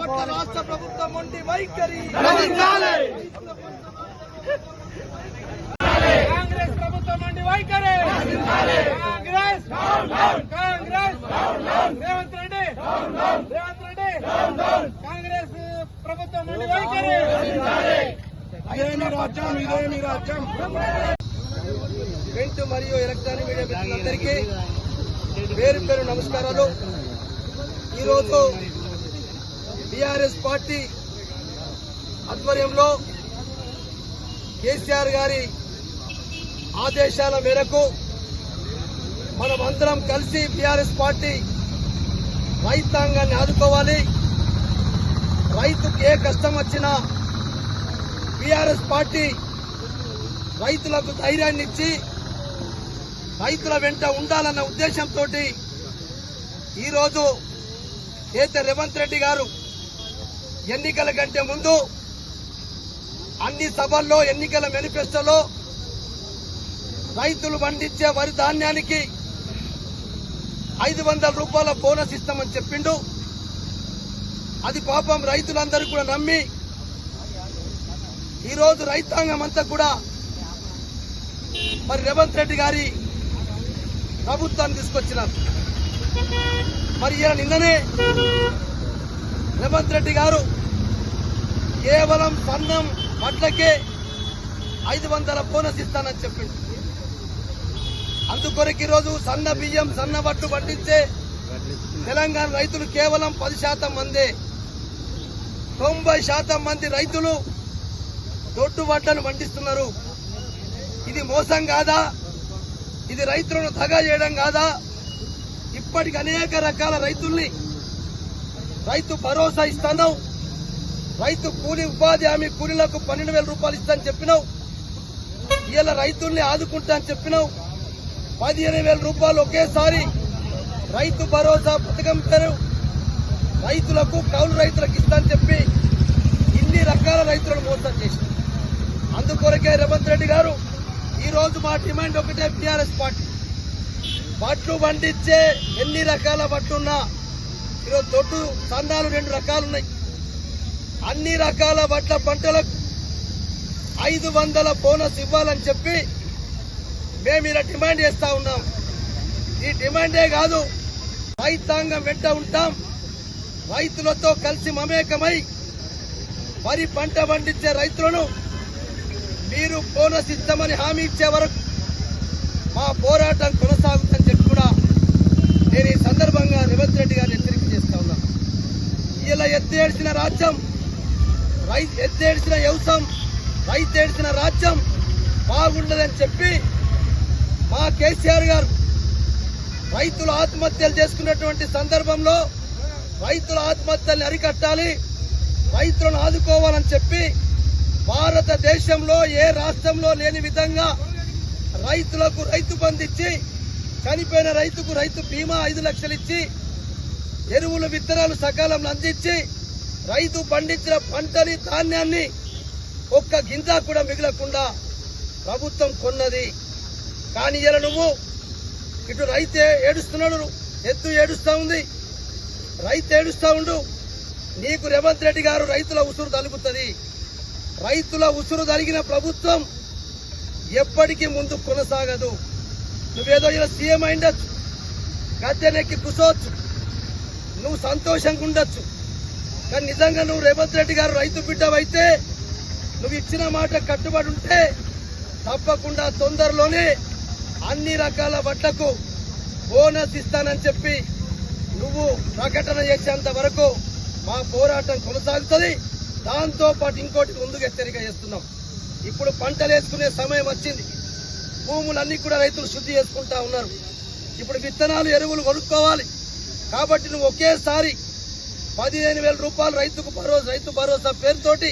పట్ల రాష్ట్ర ప్రభుత్వం మొండి వైఖరి. కాంగ్రెస్ ప్రభుత్వం నుండి వైఖరి. కాంగ్రెస్. కాంగ్రెస్. రేవంత్ రెడ్డి. రేవంత్ రెడ్డి. కాంగ్రెస్ ప్రభుత్వం నుండి వైఖరి. ఇదేమి రాజ్యం ఇదేమి రాజ్యం ప్రింట్ మరియు ఎలక్ట్రానిక్ మీడియా మిత్రులందరికీ పేరు పేరు నమస్కారాలు. ఈరోజు బీఆర్ఎస్ పార్టీ ఆధ్వర్యంలో కేసీఆర్ గారి ఆదేశాల మేరకు మనమందరం కలిసి బీఆర్ఎస్ పార్టీ రైతాంగాన్ని ఆదుకోవాలి. రైతుకు ఏ కష్టం వచ్చినా బీఆర్ఎస్ పార్టీ రైతులకు ధైర్యాన్ని ఇచ్చి రైతుల వెంట ఉండాలన్న ఉద్దేశంతో ఈరోజు ఏతే రేవంత్ రెడ్డి గారు ఎన్నికల కంటే ముందు అన్ని సభల్లో ఎన్నికల మేనిఫెస్టోలో రైతులు పండించే వరి ధాన్యానికి ఐదు వందల రూపాయల బోనస్ ఇస్తామని చెప్పిండు. అది పాపం రైతులందరూ కూడా నమ్మి ఈరోజు రైతాంగం అంతా కూడా మరి రేవంత్ రెడ్డి గారి ప్రభుత్వాన్ని తీసుకొచ్చినారు. మరి ఈయన నిన్ననే రేవంత్ రెడ్డి గారు కేవలం పన్నం వడ్లకే ఐదు వందల బోనస్ ఇస్తానని చెప్పిండు. అందుకొరకు ఈరోజు సన్న బియ్యం సన్న వడ్లు పండించే తెలంగాణ రైతులు కేవలం పది శాతం మందే. తొంభై శాతం మంది రైతులు దొడ్డు వడ్లను పండిస్తున్నారు. ఇది మోసం కాదా? ఇది రైతులను తగా చేయడం కాదా? ఇప్పటికి అనేక రకాల రైతుల్ని రైతు భరోసా ఇస్తున్నావు. రైతు కూలి ఉపాధి హామీ కూలీలకు పన్నెండు వేల రూపాయలు ఇస్తాను చెప్పినావు. ఇలా రైతుల్ని ఆదుకుంటా అని చెప్పినావు. పదిహేను వేల రూపాయలు ఒకేసారి రైతు భరోసా పథకం పేరు రైతులకు కౌలు రైతులకు ఇస్తానని చెప్పి ఇన్ని రకాల రైతులను మోసం చేసింది అందుకొరకే రేవంత్ రెడ్డి గారు ఈరోజు మా డిమాండ్ ఒకటే టీఆర్ఎస్ పార్టీ. బట్లు పండించే ఎన్ని రకాల బట్లున్నా ఈరోజు దొడ్డు సన్నాలు రెండు రకాలున్నాయి. అన్ని రకాల వడ్ల పంటలకు ఐదు వందల బోనస్ ఇవ్వాలని చెప్పి మేము ఇలా డిమాండ్ చేస్తా ఉన్నాం. ఈ డిమాండే కాదు రైతాంగం వెంట ఉంటాం. రైతులతో కలిసి మమేకమై వరి పంట పండించే రైతులను మీరు బోనస్ ఇస్తామని హామీ ఇచ్చే వరకు మా పోరాటం కొనసాగుతుందని చెప్పి కూడా నేను ఈ సందర్భంగా రేవంత్ రెడ్డి గారిని హెచ్చరిక చేస్తా ఉన్నాను. ఇలా ఎత్తేడ్చిన రాజ్యం రై ఎత్తేడ్చిన వ్యవసాయం ఏడిసిన రాజ్యం బాగుండదని చెప్పి మా కేసీఆర్ గారు రైతులు ఆత్మహత్యలు చేసుకున్నటువంటి సందర్భంలో రైతుల ఆత్మహత్యల్ని అరికట్టాలి రైతులను ఆదుకోవాలని చెప్పి భారతదేశంలో ఏ రాష్ట్రంలో లేని విధంగా రైతులకు రైతు బంధించి ఇచ్చి చనిపోయిన రైతుకు రైతు బీమా ఐదు లక్షలు ఇచ్చి ఎరువులు విత్తనాలు సకాలంలో అందించి రైతు పండించిన పంటని ధాన్యాన్ని ఒక్క గింజ కూడా మిగలకుండా ప్రభుత్వం కొన్నది. కానీ ఇలా నువ్వు? ఇటు రైతే ఏడుస్తున్నాడు ఎద్దు ఏడుస్తూ ఉంది. రైతు ఏడుస్తూ ఉండు. నీకు రేవంత్ రెడ్డి గారు రైతుల ఉసురు తలుగుతుంది రైతుల ఉసురు తలిగిన ప్రభుత్వం ఎప్పటికీ ముందు కొనసాగదు. నువ్వేదో ఇలా సీఎం అయిండొచ్చు గద్దెనెక్కి కూర్చోవచ్చు. నువ్వు సంతోషంగా ఉండొచ్చు. కానీ నిజంగా నువ్వు రేవంత్ రెడ్డి గారు రైతు బిడ్డవైతే నువ్వు ఇచ్చిన మాట కట్టుబడి ఉంటే తప్పకుండా తొందరలోనే అన్ని రకాల వడ్లకు బోనస్ ఇస్తానని చెప్పి నువ్వు ప్రకటన చేసేంత వరకు మా పోరాటం కొనసాగుతుంది. దాంతో పాటు ఇంకోటి ముందుకు హెచ్చరిక చేస్తున్నాం. ఇప్పుడు పంటలు వేసుకునే సమయం వచ్చింది. భూములన్నీ కూడా రైతులు శుద్ధి చేసుకుంటా ఉన్నారు. ఇప్పుడు విత్తనాలు ఎరువులు కొనుక్కోవాలి. కాబట్టి నువ్వు ఒకేసారి పదిహేను వేల రూపాయలు రైతుకు భరోసా రైతు భరోసా పేరుతోటి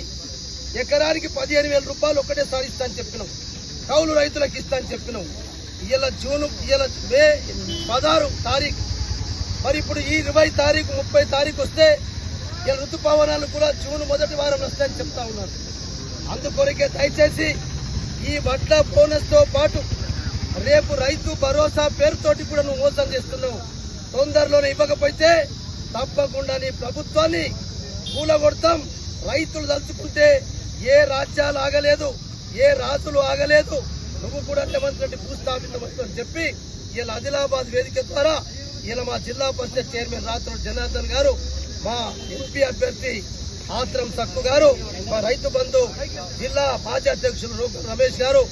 ఎకరానికి పదిహేను వేల రూపాయలు ఒకటేసారి ఇస్తా అని చెప్పినాం. కౌలు రైతులకు ఇస్తా అని చెప్పినాం. ఇలా జూన్ ఇలా మే పదహారు తారీఖు. మరి ఇప్పుడు ఈ ఇరవై తారీఖు ముప్పై తారీఖు వస్తే ఇలా ఋతుపవనాలు కూడా జూన్ మొదటి వారం వస్తాయని చెప్తా ఉన్నారు. అందుకొరకే దయచేసి ఈ వడ్ల బోనస్తో పాటు రేపు రైతు భరోసా పేరుతోటి కూడా నువ్వు మోసం చేస్తున్నావు. తొందరలోనే ఇవ్వకపోతే తప్పకుండా నీ ప్రభుత్వాన్ని కూలగొడతాం. రైతులు తలుచుకుంటే ఏ రాజ్యాలు ఆగలేదు ఏ రాజులు ఆగలేదు. నువ్వు కూడా రేవంత్ రెడ్డి భూస్థాపితమవుతు అని చెప్పి ఇలా ఆదిలాబాద్ వేదిక ద్వారా ఇలా మా జిల్లా పరిషత్ చైర్మన్ రాత్రుడు జనార్దన్ గారు మా ఎంపీ అభ్యర్థి ఆశ్రం సక్కు గారు మా రైతు బంధు జిల్లా మాజీ అధ్యక్షులు రూపం రమేష్ గారు